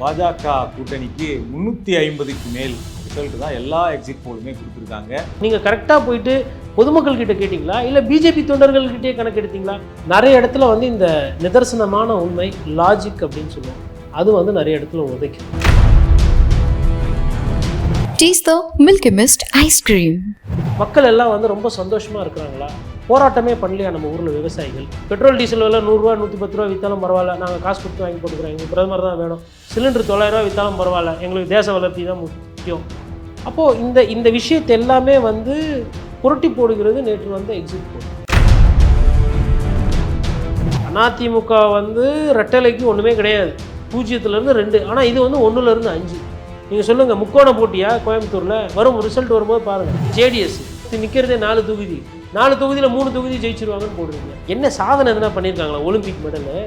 பாஜக கூட்டணிக்கு முன்னூற்றி ஐம்பதுக்கு மேல் ரிசல்ட் தான் எல்லா எக்ஸிட் போலுமே கொடுத்துருக்காங்க. நீங்கள் கரெக்டாக போயிட்டு பொதுமக்கள் கிட்ட கேட்டிங்களா? இல்லை பிஜேபி தொண்டர்கள்கிட்டயே கணக்கு எடுத்தீங்களா? நிறைய இடத்துல வந்து இந்த நிதர்சனமான உண்மை லாஜிக் அப்படின்னு சொல்லுவோம் அது வந்து நிறைய இடத்துல உதைக்கும். The Milky Mist ice cream. மக்கள் எல்லாம் வந்து ரொம்ப சந்தோஷமாக இருக்கிறாங்களா? போராட்டமே பண்ணலையா நம்ம ஊரில் விவசாயிகள்? பெட்ரோல் டீசல் விலை நூறுரூவா நூற்றி பத்து ரூபா விற்றாலும் பரவாயில்ல. நாங்கள் காசு கொடுத்து வாங்கி போட்டுக்கிறோம். எங்களுக்கு பிரதமர் தான் வேணும். சிலிண்டர் தொள்ளாயிரரூவா விற்றாலும் பரவாயில்ல. எங்களுக்கு தேச வளர்ச்சி தான் முக்கியம். அப்போது இந்த இந்த விஷயத்தை எல்லாமே வந்து புரட்டி போடுகிறது நேற்று வந்த எக்ஸிட் போல் அதிமுக வந்து ரெட்டலைக்கு ஒன்றுமே கிடையாது. பூஜ்ஜியத்துலேருந்து ரெண்டு. ஆனால் இது வந்து ஒன்றுலேருந்து அஞ்சு. நீங்கள் சொல்லுங்கள் முக்கோண போட்டியா கோயம்புத்தூரில்? வரும் ரிசல்ட் வரும்போது பாருங்கள் ஜேடிஎஸ் நிற்கிறதே நாலு தொகுதி. நாலு தொகுதியில் மூணு தொகுதி ஜெயிச்சிருவாங்கன்னு போடுறீங்க. என்ன சாதனை எதனா பண்ணியிருக்காங்களா ஒலிம்பிக் மெடலு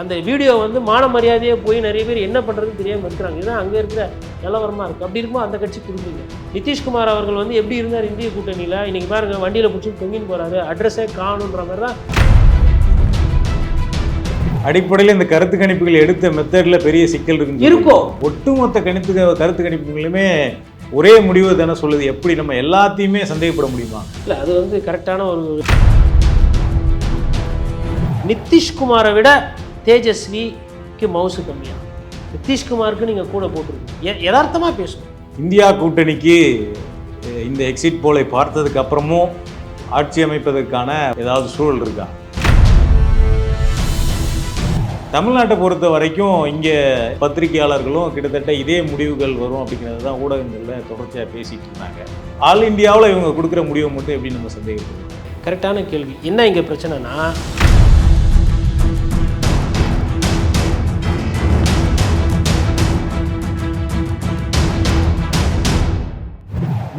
அந்த வீடியோ வந்து மான மரியாதையாக போய் நிறைய பேர் என்ன பண்ணுறதுன்னு தெரியாமல் இருக்கிறாங்க. இதுதான் அங்கே இருக்கிற நிலவரமாக இருக்குது அப்படி இருக்கும்போது அந்த கட்சி கொடுக்குறீங்க நிதிஷ்குமார் அவர்கள் வந்து எப்படி இருந்தார் இந்திய கூட்டணியில்? இன்றைக்கி பாருங்கள் வண்டியில் பிடிச்சி தொங்கின்னு போகிறாரு அட்ரஸே காணுன்ற மாதிரி தான். அடிப்படையில் இந்த கருத்து கணிப்புகள் எடுத்த மெத்தடில் பெரிய சிக்கல் இருக்கு இருக்கும். ஒட்டுமொத்த கணிப்பு கருத்து கணிப்புகளுமே ஒரே முடிவு தானே சொல்லுது. எப்படி நம்ம எல்லாத்தையுமே சந்தேகப்பட முடியுமா? இல்லை அது வந்து கரெக்டான ஒரு நிதிஷ்குமாரை விட தேஜஸ்விக்கு மவுசு கம்மியா? நிதிஷ்குமாருக்கு நீங்கள் கூட போட்டிருக்கீங்க. எ- யதார்த்தமா பேசணும் இந்தியா கூட்டணிக்கு இந்த எக்ஸிட் போலை பார்த்ததுக்கு அப்புறமும் ஆட்சி அமைப்பதற்கான ஏதாவது சூழல் இருக்கா? தமிழ்நாட்டை பொறுத்த வரைக்கும் இங்கே பத்திரிகையாளர்களும் கிட்டத்தட்ட இதே முடிவுகள் வரும் அப்படிங்கிறது தான் ஊடகங்களில் தொடர்ச்சியாக பேசிட்டு இருந்தாங்க. ஆல் இந்தியாவில் இவங்க கொடுக்குற முடிவை மட்டும் எப்படி நம்ம சந்தேகப்படுறோம்? கரெக்டான கேள்வி. என்ன இங்கே பிரச்சனைனா?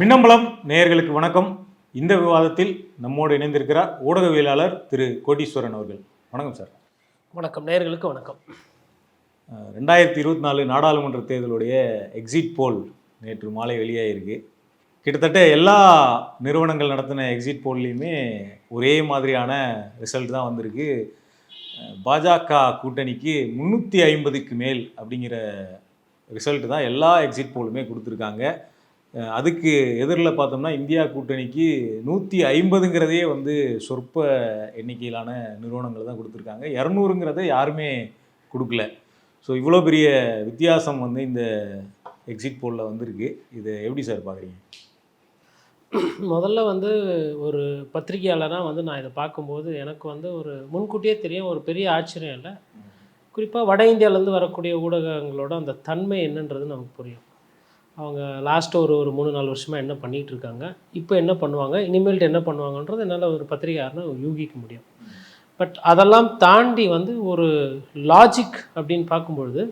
மின்னம்பலம் நேயர்களுக்கு வணக்கம். இந்த விவாதத்தில் நம்மோடு இணைந்திருக்கிறார் ஊடகவியலாளர் திரு கோட்டீஸ்வரன் அவர்கள். வணக்கம் சார். வணக்கம் நேர்களுக்கு வணக்கம். ரெண்டாயிரத்தி இருபத்தி நாலு நாடாளுமன்ற தேர்தலுடைய எக்ஸிட் போல் நேற்று மாலை வெளியாகிருக்கு கிட்டத்தட்ட எல்லா நிறுவனங்கள் நடத்தின எக்ஸிட் போல்லையுமே ஒரே மாதிரியான ரிசல்ட் தான் வந்திருக்கு. பாஜக கூட்டணிக்கு முந்நூற்றி ஐம்பதுக்கு மேல் அப்படிங்கிற ரிசல்ட் தான் எல்லா எக்ஸிட் போலுமே கொடுத்துருக்காங்க. அதுக்கு எதிரில் பார்த்தோம்னா இந்தியா கூட்டணிக்கு நூற்றி ஐம்பதுங்கிறதே வந்து சொற்ப எண்ணிக்கையிலான நிறுவனங்கள் தான் கொடுத்துருக்காங்க. இரநூறுங்கிறத யாருமே கொடுக்கல. ஸோ இவ்வளோ பெரிய வித்தியாசம் வந்து இந்த எக்ஸிட் போலில் வந்திருக்கு. இதை எப்படி சார் பார்க்குறீங்க? முதல்ல வந்து ஒரு பத்திரிகையாளராக வந்து நான் இதை பார்க்கும்போது எனக்கு வந்து ஒரு முன்கூட்டியே தெரியும் ஒரு பெரிய ஆச்சரியம் இல்லை. குறிப்பாக வட இந்தியாவிலேருந்து வரக்கூடிய ஊடகங்களோட அந்த தன்மை என்னன்றது நமக்கு புரியும். அவங்க லாஸ்ட்டு ஒரு ஒரு மூணு நாலு வருஷமாக என்ன பண்ணிகிட்டு இருக்காங்க? இப்போ என்ன பண்ணுவாங்க? இனிமேல்ட்டு என்ன பண்ணுவாங்கன்றது என்னால் ஒரு பத்திரிகையாளர்னு யூகிக்க முடியும். பட் அதெல்லாம் தாண்டி வந்து ஒரு லாஜிக் அப்படின்னு பார்க்கும்பொழுது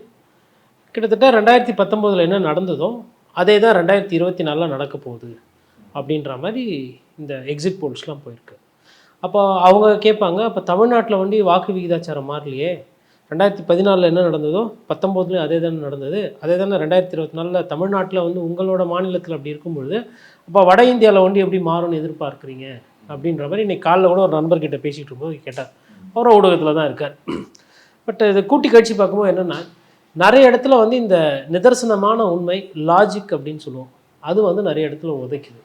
கிட்டத்தட்ட ரெண்டாயிரத்தி பத்தொம்போதில் என்ன நடந்ததோ அதே தான் ரெண்டாயிரத்தி இருபத்தி நாலில் நடக்க போகுது அப்படின்ற மாதிரி இந்த எக்ஸிட் போல்ஸ்லாம் போயிருக்கு. அப்போ அவங்க கேட்பாங்க அப்போ தமிழ்நாட்டில் வந்து வாக்கு விகிதாச்சாரம் மாறலையே ரெண்டாயிரத்தி பதினாலில் என்ன நடந்ததோ பத்தொம்போதுலேயும் அதே தானே நடந்தது. அதே தானே ரெண்டாயிரத்தி இருபத்தி நாலில் தமிழ்நாட்டில் வந்து உங்களோட மாநிலத்தில் அப்படி இருக்கும்பொழுது அப்போ வட இந்தியாவில் வந்து எப்படி மாறும்னு எதிர்பார்க்குறீங்க? அப்படின்ற மாதிரி இன்னைக்கு காலைல கூட ஒரு நண்பர்கிட்ட பேசிகிட்டு இருக்கும்போது கேட்டார். அவரும் ஊடகத்தில் தான் இருக்கார். பட் இது கூட்டி கழிச்சு பார்க்கும்போது என்னென்னா நிறைய இடத்துல வந்து இந்த நிதர்சனமான உண்மை லாஜிக் அப்படின்னு சொல்லுவோம். அது வந்து நிறைய இடத்துல உதைக்குது.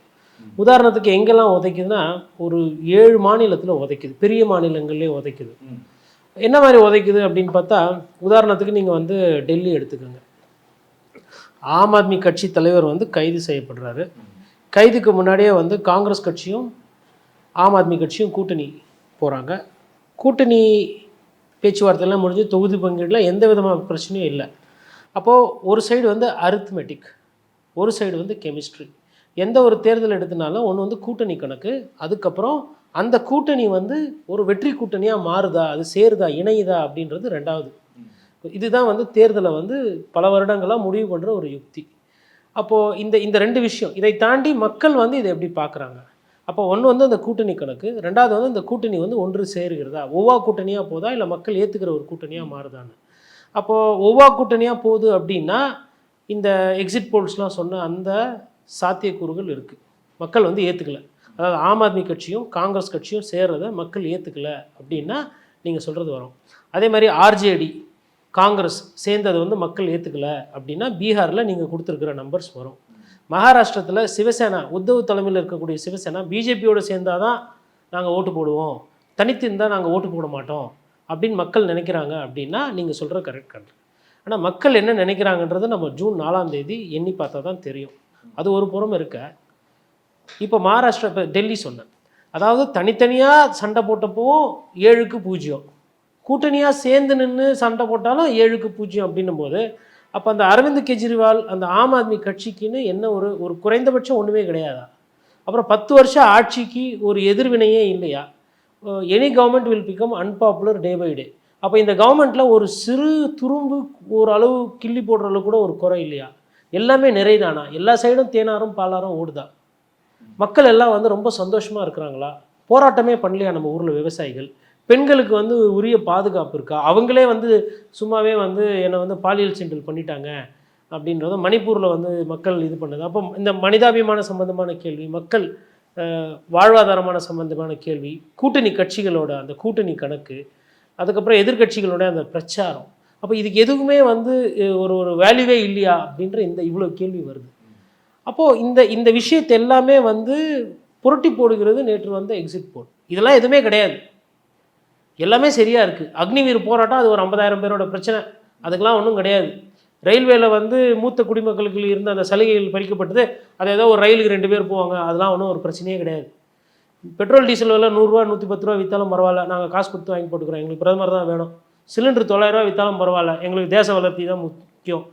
உதாரணத்துக்கு எங்கெல்லாம் உதைக்குதுன்னா ஒரு ஏழு மாநிலத்தில் உதைக்குது. பெரிய மாநிலங்கள்லேயே உதைக்குது. என்ன மாதிரி உதைக்குது அப்படின்னு பார்த்தா உதாரணத்துக்கு நீங்கள் வந்து டெல்லி எடுத்துக்கோங்க. ஆம் ஆத்மி கட்சி தலைவர் வந்து கைது செய்யப்படுறாரு. கைதுக்கு முன்னாடியே வந்து காங்கிரஸ் கட்சியும் ஆம் ஆத்மி கட்சியும் கூட்டணி போகிறாங்க கூட்டணி பேச்சுவார்த்தைலாம் முடிஞ்சு தொகுதி பங்கீடில் எந்த விதமான பிரச்சனையும் இல்லை. அப்போது ஒரு சைடு வந்து அரித்மெட்டிக் ஒரு சைடு வந்து கெமிஸ்ட்ரி எந்த ஒரு தேர்தல் எடுத்தனாலும் ஒன்று வந்து கூட்டணி கணக்கு அதுக்கப்புறம் அந்த கூட்டணி வந்து ஒரு வெற்றி கூட்டணியாக மாறுதா அது சேருதா இணையுதா அப்படின்றது ரெண்டாவது. இதுதான் வந்து தேர்தலை வந்து பல வருடங்களாக முடிவு பண்ணுற ஒரு யுக்தி. அப்போது இந்த இந்த ரெண்டு விஷயம் இதை தாண்டி மக்கள் வந்து இதை எப்படி பார்க்குறாங்க அப்போ ஒன்று வந்து அந்த கூட்டணி கணக்கு ரெண்டாவது வந்து அந்த கூட்டணி வந்து ஒன்று சேருகிறதா? ஒவ்வா கூட்டணியாக போதா இல்லை மக்கள் ஏற்றுக்கிற ஒரு கூட்டணியாக மாறுதான்னு? அப்போது ஒவ்வா கூட்டணியாக போகுது அப்படின்னா இந்த எக்ஸிட் போல்ஸ்லாம் சொன்ன அந்த சாத்தியக்கூறுகள் இருக்குது மக்கள் வந்து ஏற்றுக்கலை அதாவது ஆம் ஆத்மி கட்சியும் காங்கிரஸ் கட்சியும் சேர்றதை மக்கள் ஏற்றுக்கல அப்படின்னா நீங்கள் சொல்கிறது வரும். அதே மாதிரி ஆர்ஜேடி காங்கிரஸ் சேர்ந்ததை வந்து மக்கள் ஏற்றுக்கல அப்படின்னா பீகாரில் நீங்கள் கொடுத்துருக்குற நம்பர்ஸ் வரும். மகாராஷ்டிரத்தில் சிவசேனா உத்தவ் தலைமையில் இருக்கக்கூடிய சிவசேனா பிஜேபியோட சேர்ந்தாதான் நாங்கள் ஓட்டு போடுவோம். தனித்து இருந்தால் நாங்கள் ஓட்டு போட மாட்டோம் அப்படின்னு மக்கள் நினைக்கிறாங்க அப்படின்னா நீங்கள் சொல்கிற கரெக்ட் கரெக்ட் ஆனால் மக்கள் என்ன நினைக்கிறாங்கன்றது நம்ம ஜூன் நாலாம் தேதி எண்ணி பார்த்தா தான் தெரியும். அது ஒரு புறம் இருக்க. இப்போ மகாராஷ்டிரா இப்போ டெல்லி சொன்னேன். அதாவது தனித்தனியாக சண்டை போட்டப்போ ஏழுக்கு பூஜ்ஜியம். கூட்டணியாக சேர்ந்து நின்று சண்டை போட்டாலும் ஏழுக்கு பூஜ்ஜியம் அப்படின்னும் போது அப்போ அந்த அரவிந்த் கெஜ்ரிவால் அந்த ஆம் ஆத்மி கட்சிக்குன்னு என்ன ஒரு ஒரு குறைந்தபட்சம் ஒன்றுமே கிடையாதா? அப்புறம் பத்து வருஷம் ஆட்சிக்கு ஒரு எதிர்வினையே இல்லையா? Any government will become unpopular day by day அப்போ இந்த கவர்மெண்ட்டில் ஒரு சிறு துரும்பு ஒரு அளவு கிள்ளி போடுற அளவு கூட ஒரு குறை இல்லையா? எல்லாமே நிறைதானா? எல்லா சைடும் தேனாரும் பாலாரும் ஓடுதான் மக்கள் எல்லாம் வந்து ரொம்ப சந்தோஷமாக இருக்கிறாங்களா? போராட்டமே பண்ணலையா நம்ம ஊரில் விவசாயிகள்? பெண்களுக்கு வந்து உரிய பாதுகாப்பு இருக்கா? அவங்களே வந்து சும்மாவே வந்து என்னை வந்து பாலியல் சென்றல் பண்ணிட்டாங்க அப்படின்றத மணிப்பூரில் வந்து மக்கள் இது பண்ணுது. அப்போ இந்த மனிதாபிமான சம்பந்தமான கேள்வி மக்கள் வாழ்வாதாரமான சம்பந்தமான கேள்வி கூட்டணி கட்சிகளோட அந்த கூட்டணி கணக்கு அதுக்கப்புறம் எதிர்க்கட்சிகளோட அந்த பிரச்சாரம். அப்போ இதுக்கு எதுவுமே வந்து ஒரு ஒரு வேல்யூவே இல்லையா அப்படின்ற இந்த இவ்வளோ கேள்வி வருது. அப்போது இந்த இந்த விஷயத்தை எல்லாமே வந்து புரட்டி போடுகிறது நேற்று வந்த எக்ஸிட் போல் இதெல்லாம் எதுவுமே கிடையாது. எல்லாமே சரியாக இருக்குது அக்னிவீர் போராட்டம் அது ஒரு ஐம்பதாயிரம் பேரோட பிரச்சனை. அதுக்கெலாம் ஒன்றும் கிடையாது. ரயில்வேல வந்து மூத்த குடிமக்களுக்கு இருந்த அந்த சலுகைகள் பறிக்கப்பட்டது. அது ஏதோ ஒரு ரயிலுக்கு ரெண்டு பேர் போவாங்க. அதெல்லாம் ஒன்றும் ஒரு பிரச்சனையே கிடையாது. பெட்ரோல் டீசல் விலை நூறுரூவா நூற்றி பத்து ரூபா விற்றாலும் பரவாயில்ல. நாங்கள் காசு கொடுத்து வாங்கி போட்டுக்கிறோம். எங்களுக்கு பிரதமர் தான் வேணும். சிலிண்டர் தொள்ளாயிரரூவா விற்றாலும் பரவாயில்ல. எங்களுக்கு தேச வளர்ச்சி தான் முக்கியம்.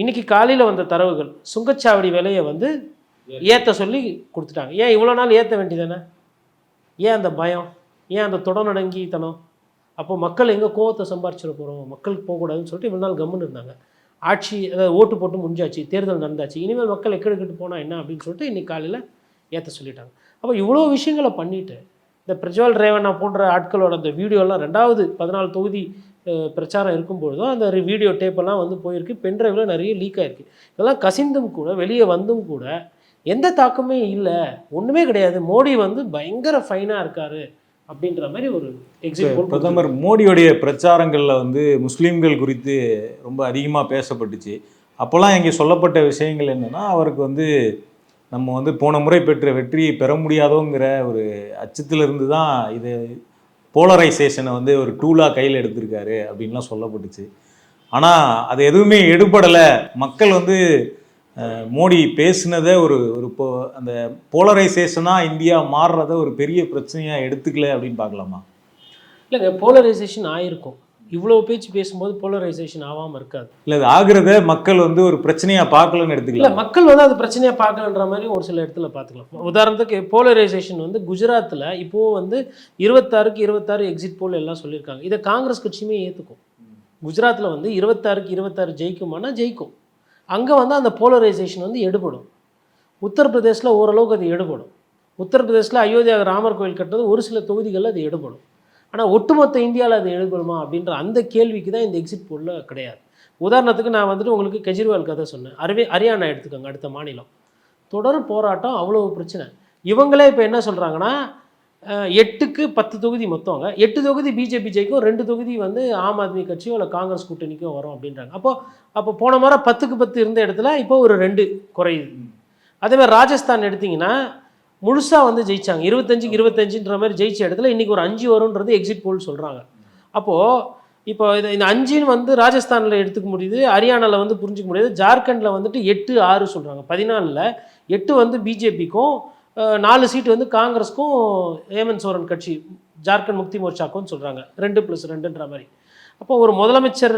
இன்னைக்கு காலையில் வந்த தரவுகள் சுங்கச்சாவடி விலையை வந்து ஏற்ற சொல்லி கொடுத்துட்டாங்க. ஏன் இவ்வளோ நாள் ஏற்ற வேண்டியதானே ஏன் அந்த பயம்? ஏன் அந்த தொடநடங்கித்தனம்? அப்போ மக்கள் எங்கே கோவத்தை சம்பாரிச்சிட போகிறோம் மக்களுக்கு போகக்கூடாதுன்னு சொல்லிட்டு இவ்வளோ நாள் கம்முன்னு இருந்தாங்க. ஆட்சி அதாவது ஓட்டு போட்டு முடிஞ்சாச்சு தேர்தல் நடந்தாச்சு இனிமேல் மக்கள் எக்கெடுக்கிட்டு போனால் என்ன அப்படின்னு சொல்லிட்டு இன்னைக்கு காலையில் ஏற்ற சொல்லிட்டாங்க. அப்போ இவ்வளோ விஷயங்களை பண்ணிவிட்டு இந்த பிரஜ்வால் ரேவண்ணா போன்ற ஆட்களோட அந்த வீடியோலாம் ரெண்டாவது பதினாலு தொகுதி பிரச்சாரம் இருக்கும்பொழுதும் அந்த வீடியோ டேப்பெல்லாம் வந்து போயிருக்கு. பென்ட்ரைவில் நிறைய லீக் ஆயிருக்கு. இதெல்லாம் கசிந்தும் கூட வெளியே வந்தும் கூட எந்த தாக்கமே இல்லை. ஒன்றுமே கிடையாது. மோடி வந்து பயங்கர ஃபைனாக இருக்காரு அப்படின்ற மாதிரி ஒரு எக்ஸிட் பிரதமர் மோடியுடைய பிரச்சாரங்களில் வந்து முஸ்லீம்கள் குறித்து ரொம்ப அதிகமாக பேசப்பட்டுச்சு. அப்போல்லாம் இங்கே சொல்லப்பட்ட விஷயங்கள் என்னென்னா அவருக்கு வந்து நம்ம வந்து போன முறை பெற்ற வெற்றியை பெற முடியாதோங்கிற ஒரு அச்சத்திலிருந்து தான் இது போலரைசேஷனை வந்து ஒரு டூலாக கையில் எடுத்திருக்காரு அப்படின்லாம் சொல்லப்பட்டுச்சு. ஆனால் அது எதுவுமே எடுபடலை. மக்கள் வந்து மோடி பேசினதை ஒரு ஒரு இப்போ அந்த போலரைசேஷனாக இந்தியா மாறுறத ஒரு பெரிய பிரச்சனையாக எடுத்துக்கல அப்படின்னு பார்க்கலாமா? இல்லைங்க போலரைசேஷன் ஆயிருக்கும். இவ்வளோ பேச்சு பேசும்போது போலரைசேஷன் ஆகாமல் இருக்காது. இல்ல அது ஆகுறத மக்கள் வந்து ஒரு பிரச்சனையா பார்க்கலன்னு இல்லை எடுத்துக்கலாம் மக்கள் வந்து அது பிரச்சனையாக பார்க்கலன்ற மாதிரி ஒரு சில இடத்துல பார்த்துக்கலாம். உதாரணத்துக்கு போலரைசேஷன் வந்து குஜராத்தில் இப்போது வந்து இருபத்தாறுக்கு இருபத்தாறு எக்ஸிட் போல் எல்லாம் சொல்லியிருக்காங்க. இதை காங்கிரஸ் கட்சியுமே ஏற்றுக்கும் குஜராத்தில் வந்து இருபத்தாறுக்கு இருபத்தாறு ஜெயிக்குமானா ஜெயிக்கும். அங்கே வந்து அந்த போலரைசேஷன் வந்து எடுபடும். உத்தரப்பிரதேசில் ஓரளவுக்கு அது எடுபடும். உத்தரப்பிரதேசில் அயோத்தியா ராமர் கோயில் கட்டுறது ஒரு சில தொகுதிகளில் அது எடுபடும். ஆனால் ஒட்டுமொத்த இந்தியாவில் அது எடுபடுமா அப்படின்ற அந்த கேள்விக்கு தான் இந்த எக்ஸிட் போலில் கிடையாது. உதாரணத்துக்கு நான் வந்துட்டு உங்களுக்கு கெஜ்ரிவால் கதை சொன்னேன். அரவே ஹரியானா எடுத்துக்கோங்க அடுத்த மாநிலம். தொடர் போராட்டம் அவ்வளோ பிரச்சனை. இவங்களே இப்போ என்ன சொல்கிறாங்கன்னா எட்டுக்கு பத்து தொகுதி மொத்தவங்க எட்டு தொகுதி பிஜேபி ஜெயிக்கும் ரெண்டு தொகுதி வந்து ஆம் ஆத்மி கட்சியோ இல்லை காங்கிரஸ் கூட்டணிக்கோ வரும் அப்படின்றாங்க. அப்போ அப்போ போன முறை பத்துக்கு பத்து இருந்த இடத்துல இப்போ ஒரு ரெண்டு குறையுது. அதே மாதிரி ராஜஸ்தான் எடுத்தீங்கன்னா முழுசாக வந்து ஜெயித்தாங்க இருபத்தஞ்சுக்கு இருபத்தஞ்சுன்ற மாதிரி ஜெயிச்ச இடத்துல இன்றைக்கி ஒரு அஞ்சு வரும்ன்றது எக்ஸிட் போல் சொல்கிறாங்க அப்போது இப்போ இது இந்த அஞ்சுன்னு வந்து ராஜஸ்தானில் எடுத்துக்க முடியுது ஹரியானாவில் வந்து புரிஞ்சுக்க முடியாது ஜார்க்கண்டில் வந்துட்டு எட்டு ஆறு சொல்கிறாங்க பதினாலில் எட்டு வந்து பிஜேபிக்கும் நாலு சீட்டு வந்து காங்கிரஸ்க்கும் ஹேமந்த் சோரன் கட்சி ஜார்க்கண்ட் முக்தி மோர்ச்சாக்கும் சொல்கிறாங்க ரெண்டு ப்ளஸ் ரெண்டுன்ற மாதிரி. அப்போ ஒரு முதலமைச்சர்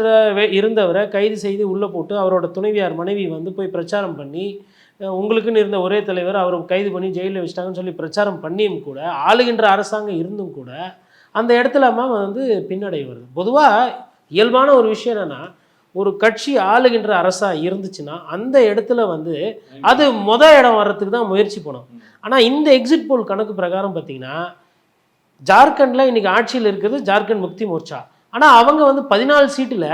இருந்தவரை கைது செய்து உள்ளே போட்டு அவரோட துணைவியார் மனைவி வந்து போய் பிரச்சாரம் பண்ணி உங்களுக்குன்னு இருந்த ஒரே தலைவர் அவரை கைது பண்ணி ஜெயிலில் வச்சிட்டாங்கன்னு சொல்லி பிரச்சாரம் பண்ணியும் கூட ஆளுகின்ற அரசாங்கம் இருந்தும் கூட அந்த இடத்துல அம்மா வந்து பின்னடைவு வருது. பொதுவாக இயல்பான ஒரு விஷயம் என்னென்னா ஒரு கட்சி ஆளுகின்ற அரசாக இருந்துச்சுன்னா அந்த இடத்துல வந்து அது மொத இடம் வர்றதுக்கு தான் முயற்சி பண்ணும். ஆனால் இந்த எக்ஸிட் போல் கணக்கு பிரகாரம் பார்த்தீங்கன்னா ஜார்க்கண்டில் இன்றைக்கி ஆட்சியில் இருக்கிறது ஜார்க்கண்ட் முக்தி மோர்ச்சா. ஆனால் அவங்க வந்து பதினாலு சீட்டில்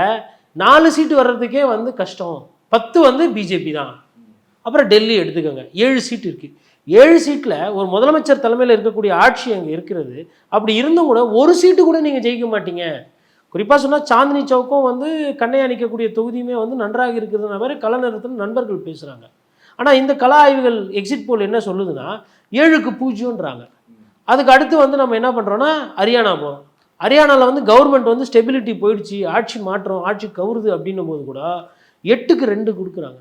நாலு சீட்டு வர்றதுக்கே வந்து கஷ்டம். பத்து வந்து பிஜேபி தான். அப்புறம் டெல்லி எடுத்துக்கோங்க. ஏழு சீட் இருக்குது ஏழு சீட்டில் ஒரு முதலமைச்சர் தலைமையில் இருக்கக்கூடிய ஆட்சி அங்கே இருக்கிறது. அப்படி இருந்தும் கூட ஒரு சீட்டு கூட நீங்கள் ஜெயிக்க மாட்டீங்க. குறிப்பாக சொன்னால் சாந்தினி சவுக்கும் வந்து கண்ணை அணிக்கக்கூடிய தொகுதியுமே வந்து நன்றாக இருக்கிறதுன மாதிரி கல நேரத்தில் நண்பர்கள் பேசுகிறாங்க ஆனால் இந்த கலா ஆய்வுகள் எக்ஸிட் போல் என்ன சொல்லுதுன்னா ஏழுக்கு பூஜ்ஜியம்ன்றாங்க. அதுக்கு அடுத்து வந்து நம்ம என்ன பண்ணுறோன்னா ஹரியானா போகிறோம் ஹரியானாவில் வந்து கவர்மெண்ட் வந்து ஸ்டெபிலிட்டி போயிடுச்சு ஆட்சி மாற்றம் ஆட்சி கவுருது அப்படின்னும் போது கூட எட்டுக்கு ரெண்டு கொடுக்குறாங்க.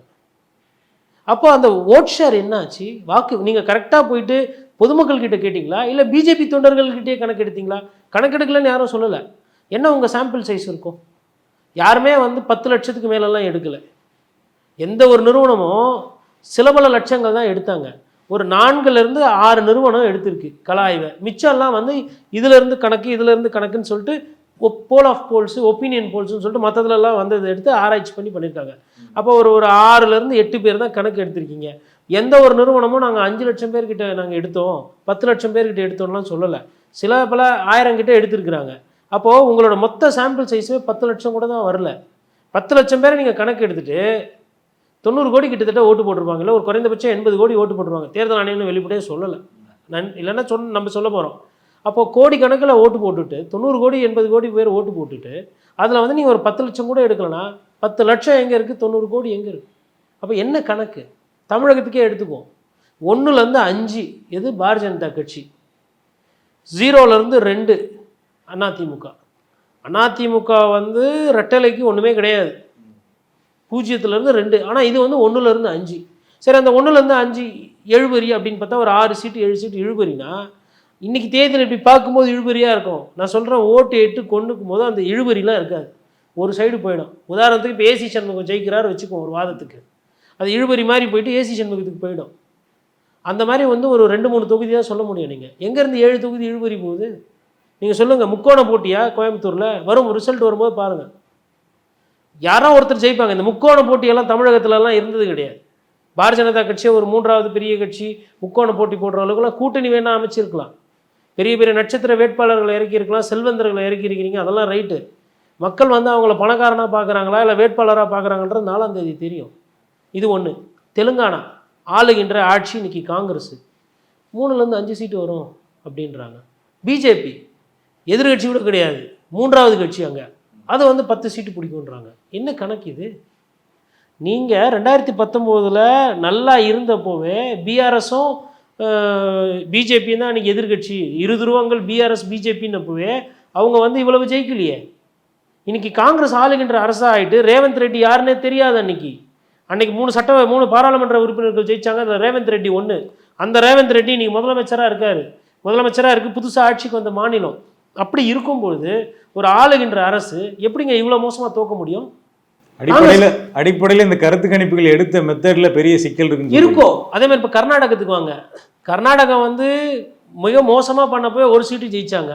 அப்போ அந்த ஓட் ஷேர் என்னாச்சு? வாக்கு நீங்கள் கரெக்டாக போயிட்டு பொதுமக்கள் கிட்ட கேட்டிங்களா? இல்லை பிஜேபி தொண்டர்கள்கிட்டயே கணக்கு எடுத்தீங்களா கணக்கெடுக்கலன்னு யாரும் சொல்லலை. என்ன உங்கள் சாம்பிள் சைஸ் இருக்கும்? யாருமே வந்து பத்து லட்சத்துக்கு மேலெல்லாம் எடுக்கலை. எந்த ஒரு நிறுவனமும் சில பல லட்சங்கள் தான் எடுத்தாங்க. ஒரு நான்குலேருந்து ஆறு நிறுவனம் எடுத்திருக்கு. கலாய்வை. மிச்சம்லாம் வந்து இதுலேருந்து கணக்கு இதுலேருந்து கணக்குன்னு சொல்லிட்டு போல் ஆஃப் போல்ஸ் ஒப்பீனியன் போல்ஸ்னு சொல்லிட்டு மற்றதுலலாம் வந்து இதை எடுத்து ஆராய்ச்சி பண்ணி பண்ணியிருக்காங்க. அப்போ ஒரு ஒரு ஆறுலேருந்து எட்டு பேர் தான் கணக்கு எடுத்திருக்கீங்க. எந்த ஒரு நிறுவனமும் நாங்கள் அஞ்சு லட்சம் பேர்கிட்ட நாங்கள் எடுத்தோம் பத்து லட்சம் பேர்கிட்ட எடுத்தோம்லாம் சொல்லலை. சில பல ஆயிரம் கிட்ட எடுத்திருக்கிறாங்க. அப்போது உங்களோட மொத்த சாம்பிள் சைஸுமே பத்து லட்சம் கூட தான் வரல. பத்து லட்சம் பேரை நீங்கள் கணக்கு எடுத்துட்டு தொண்ணூறு கோடி கிட்டத்தட்ட ஓட்டு போட்டிருப்பாங்க. இல்லை ஒரு குறைந்தபட்சம் எண்பது கோடி ஓட்டு போட்டுருவாங்க தேர்தல் ஆணையம் வெளிப்படையே சொல்லலை. நன் இல்லைன்னா சொல் நம்ம சொல்ல போகிறோம் அப்போ கோடி கணக்கில் ஓட்டு போட்டுட்டு தொண்ணூறு கோடி எண்பது கோடி பேர் ஓட்டு போட்டுட்டு அதில் வந்து நீங்கள் ஒரு பத்து லட்சம் கூட எடுக்கலனா பத்து லட்சம் எங்கே இருக்குது தொண்ணூறு கோடி எங்கே இருக்குது? அப்போ என்ன கணக்கு? தமிழகத்துக்கே எடுத்துக்குவோம். ஒன்றுலேருந்து அஞ்சு எது? பாரதிய ஜனதா கட்சி. ஜீரோலேருந்து ரெண்டு அதிமுக அதிமுக வந்து ரெட்டலைக்கு ஒன்றுமே கிடையாது. பூஜ்ஜியத்துலேருந்து ரெண்டு ஆனால் இது வந்து ஒன்றுலேருந்து அஞ்சு. சரி அந்த ஒன்றுலேருந்து அஞ்சு எழுபறி அப்படின்னு பார்த்தா ஒரு ஆறு சீட்டு ஏழு சீட்டு இழுபறினா இன்றைக்கி தேர்தல் இப்படி பார்க்கும்போது இழுபறியாக இருக்கும். நான் சொல்கிறேன் ஓட்டு எட்டு கொண்டுக்கும் போது அந்த இழுபறிலாம் இருக்காது. ஒரு சைடு போயிடும். உதாரணத்துக்கு இப்போ ஏசி சண்முகம் ஜெயிக்கிறார் வச்சுக்குவோம் ஒரு வாதத்துக்கு. அது இழுபறி மாதிரி போயிட்டு ஏசி சண்முகத்துக்கு போயிடும். அந்த மாதிரி வந்து ஒரு ரெண்டு மூணு தொகுதி தான் சொல்ல முடியும் நீங்கள் எங்கேருந்து ஏழு தொகுதி இழுபறி போகுது? நீங்கள் சொல்லுங்கள் முக்கோண போட்டியா கோயம்புத்தூரில்? வரும் ரிசல்ட் வரும்போது பாருங்கள் யாரோ ஒருத்தர் ஜெயிப்பாங்க. இந்த முக்கோண போட்டியெல்லாம் தமிழகத்துலலாம் இருந்தது கிடையாது. பாரதிய ஜனதா கட்சியை ஒரு மூன்றாவது பெரிய கட்சி முக்கோண போட்டி போடுற அளவுக்குலாம் கூட்டணி வேணால் அமைச்சிருக்கலாம். பெரிய பெரிய நட்சத்திர வேட்பாளர்களை இறக்கியிருக்கலாம் செல்வந்தர்களை இறக்கியிருக்கிறீங்க அதெல்லாம் ரைட்டு. மக்கள் வந்து அவங்கள பணக்காரனாக பார்க்குறாங்களா இல்லை வேட்பாளராக பார்க்குறாங்கன்றது நாலாம் தேதி தெரியும். இது ஒன்று தெலுங்கானா ஆளுகின்ற ஆட்சி இன்னைக்கு காங்கிரஸ். மூணுலேருந்து அஞ்சு சீட்டு வரும் அப்படின்றாங்க. பிஜேபி எதிர்கட்சி கூட கிடையாது. மூன்றாவது கட்சி அங்கே. அது வந்து பத்து சீட்டு பிடிக்குன்றாங்க என்ன கணக்கு இது? நீங்கள் ரெண்டாயிரத்தி பத்தொம்போதில் நல்லா இருந்தப்போவே பிஆர்எஸும் பிஜேபியும் தான் அன்றைக்கி எதிர்கட்சி. இரு துருவங்கள் பிஆர்எஸ் பிஜேபின்னப்போவே அவங்க வந்து இவ்வளவு ஜெயிக்கலையே. இன்னைக்கு காங்கிரஸ் ஆளுகின்ற அரசாக ஆயிட்டு ரேவந்த் ரெட்டி யாருன்னே தெரியாது அன்னைக்கு. அன்னைக்கு மூணு சட்ட மூணு பாராளுமன்ற உறுப்பினர்கள் ஜெயிச்சாங்க. அதில் ரேவந்த் ரெட்டி ஒன்று அந்த ரேவந்த் ரெட்டி இன்னைக்கு முதலமைச்சராக இருக்கார். முதலமைச்சராக இருக்குது புதுசாக ஆட்சிக்கு வந்த மாநிலம். அப்படி இருக்கும்பொழுது ஒரு ஆளுகின்ற அரசு எப்படிங்க இவ்வளோ மோசமாக தோக்க முடியும்? அடிப்படையில் அடிப்படையில் இந்த கருத்து கணிப்புகள் எடுத்த மெத்தட்ல பெரிய சிக்கல் இருக்குன்னு இருக்கும் அதே மாதிரி இப்போ கர்நாடகத்துக்கு வாங்க. கர்நாடகா வந்து மிக மோசமாக பண்ணப்போ ஒரு சீட்டு ஜெயிச்சாங்க.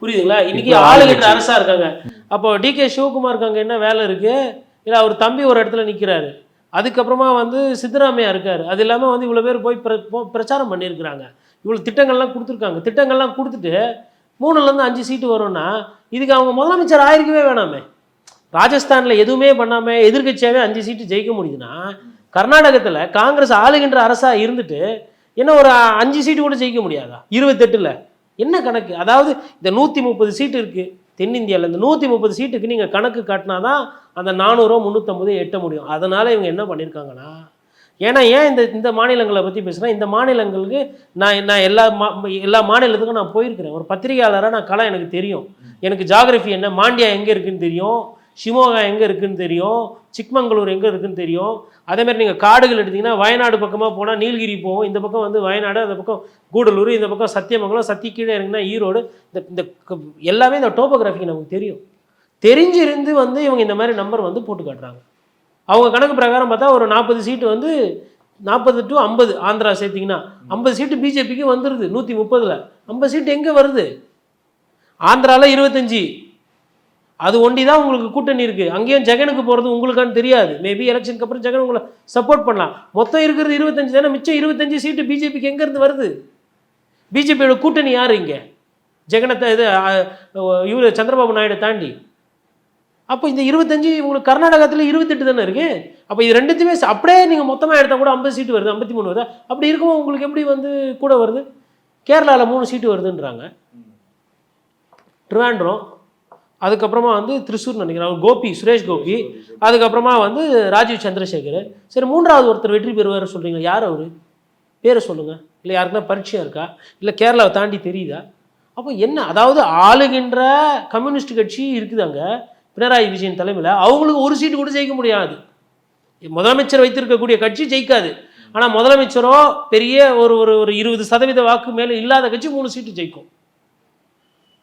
புரியுதுங்களா? இன்னைக்கு இப்ப ஆளுகின்ற ஆளுங்கட்சி. அரசா இருக்காங்க. அப்போ டி கே சிவகுமாருக்கு அங்கே என்ன வேலை இருக்கு? இல்லை அவர் தம்பி ஒரு இடத்துல நிற்கிறாரு அதுக்கப்புறமா வந்து சித்தராமையா இருக்காரு. அது இல்லாமல் வந்து இவ்வளோ பேர் போய் பிரச்சாரம் பண்ணியிருக்கிறாங்க. இவ்வளோ திட்டங்கள்லாம் கொடுத்துருக்காங்க. திட்டங்கள்லாம் கொடுத்துட்டு மூணுலேருந்து அஞ்சு சீட்டு வரும்னா இதுக்கு அவங்க முதலமைச்சர் ஆயிருக்கவே வேணாமே. ராஜஸ்தானில் எதுவுமே பண்ணாமல் எதிர்க்கட்சியாகவே அஞ்சு சீட்டு ஜெயிக்க முடியுதுன்னா கர்நாடகத்தில் காங்கிரஸ் ஆளுகின்ற அரசாக இருந்துட்டு என்ன ஒரு அஞ்சு சீட்டு கூட ஜெயிக்க முடியாதா? இருபத்தெட்டில். என்ன கணக்கு? அதாவது இந்த நூற்றி முப்பது சீட்டு இருக்குது தென்னிந்தியாவில் இந்த நூற்றி முப்பது சீட்டுக்கு நீங்கள் கணக்கு காட்டினா தான் அந்த நானூறோ முந்நூற்றம்பது எட்ட முடியும். அதனால் இவங்க என்ன பண்ணியிருக்காங்கன்னா ஏன்னா ஏன் இந்த இந்த மாநிலங்களை பற்றி பேசுகிறேன் இந்த மாநிலங்களுக்கு நான் நான் எல்லா மா எல்லா மாநிலத்துக்கும் நான் போயிருக்கிறேன். ஒரு பத்திரிகையாளராக நான் கலை எனக்கு தெரியும். எனக்கு ஜாகிரஃபி என்ன? மாண்டியா எங்கே இருக்குன்னு தெரியும். ஷிமோகா எங்கே இருக்குதுன்னு தெரியும் சிக்மங்களூர் எங்கே இருக்குதுன்னு தெரியும். அதே மாதிரி நீங்கள் காடுகள் எடுத்தீங்கன்னா வயநாடு பக்கமாக போனால் நீலகிரி போகும். இந்த பக்கம் வந்து வயநாடு அந்த பக்கம் கூடலூர் இந்த பக்கம் சத்தியமங்கலம் சத்தி கீழே இறங்கினா ஈரோடு. இந்த இந்த எல்லாமே இந்த டோபோகிராஃபிக்கு நமக்கு தெரியும். தெரிஞ்சிருந்து வந்து இவங்க இந்த மாதிரி நம்பர் வந்து போட்டு காட்டுறாங்க. அவங்க கணக்கு பிரகாரம் பார்த்தா ஒரு நாற்பது சீட்டு வந்து நாற்பது டு ஐம்பது ஆந்திரா சேர்த்திங்கன்னா ஐம்பது சீட்டு பிஜேபிக்கு வந்துடுது நூற்றி முப்பதில். ஐம்பது சீட்டு எங்கே வருது? ஆந்திராவில் இருபத்தஞ்சி அது ஒண்டி தான் உங்களுக்கு கூட்டணி இருக்குது அங்கேயும் ஜெகனுக்கு போகிறது உங்களுக்கான்னு தெரியாது. மேபி எலெக்ஷனுக்கு அப்புறம் ஜெகன் உங்களை சப்போர்ட் பண்ணலாம். மொத்தம் இருக்கிறது இருபத்தஞ்சு தானே? மிச்சம் இருபத்தஞ்சு சீட்டு பிஜேபிக்கு எங்கேருந்து வருது? பிஜேபியோட கூட்டணி யார் இங்கே? ஜெகனத்தை இது இவர் சந்திரபாபு நாயுடு தாண்டி. அப்போ இந்த இருபத்தஞ்சு உங்களுக்கு கர்நாடகத்தில் இருபத்தெட்டு தானே இருக்கு? அப்போ இது ரெண்டுத்தையுமே அப்படியே நீங்கள் மொத்தமாக எடுத்தால் கூட ஐம்பது சீட்டு வருது ஐம்பத்தி மூணு வருது? அப்படி இருக்கும்போது உங்களுக்கு எப்படி வந்து கூட வருது? கேரளாவில் மூணு சீட்டு வருதுன்றாங்க. ட்ரிவாண்ட்ரம் அதுக்கப்புறமா வந்து திருசூர் நினைக்கிறேன். அவர் கோபி சுரேஷ் கோபி. அதுக்கப்புறமா வந்து ராஜீவ் சந்திரசேகர். சரி மூன்றாவது ஒருத்தர் வெற்றி பெறுவார் சொல்கிறீங்க யார் அவர்? பேரை சொல்லுங்கள் இல்லை யாருக்குன்னா பரிச்சயம் இருக்கா? இல்லை கேரளாவை தாண்டி தெரியுதா? அப்போ என்ன அதாவது ஆளுகின்ற கம்யூனிஸ்ட் கட்சி இருக்குது அங்கே. பினராயி விஜயன் தலைமையில். அவங்களுக்கு ஒரு சீட்டு கூட ஜெயிக்க முடியாது. முதலமைச்சர் வைத்திருக்கக்கூடிய கட்சி ஜெயிக்காது. ஆனால் முதலமைச்சரோ பெரிய ஒரு ஒரு ஒரு இருபது சதவீத வாக்கு மேலே இல்லாத கட்சி மூணு சீட்டு ஜெயிக்கும்.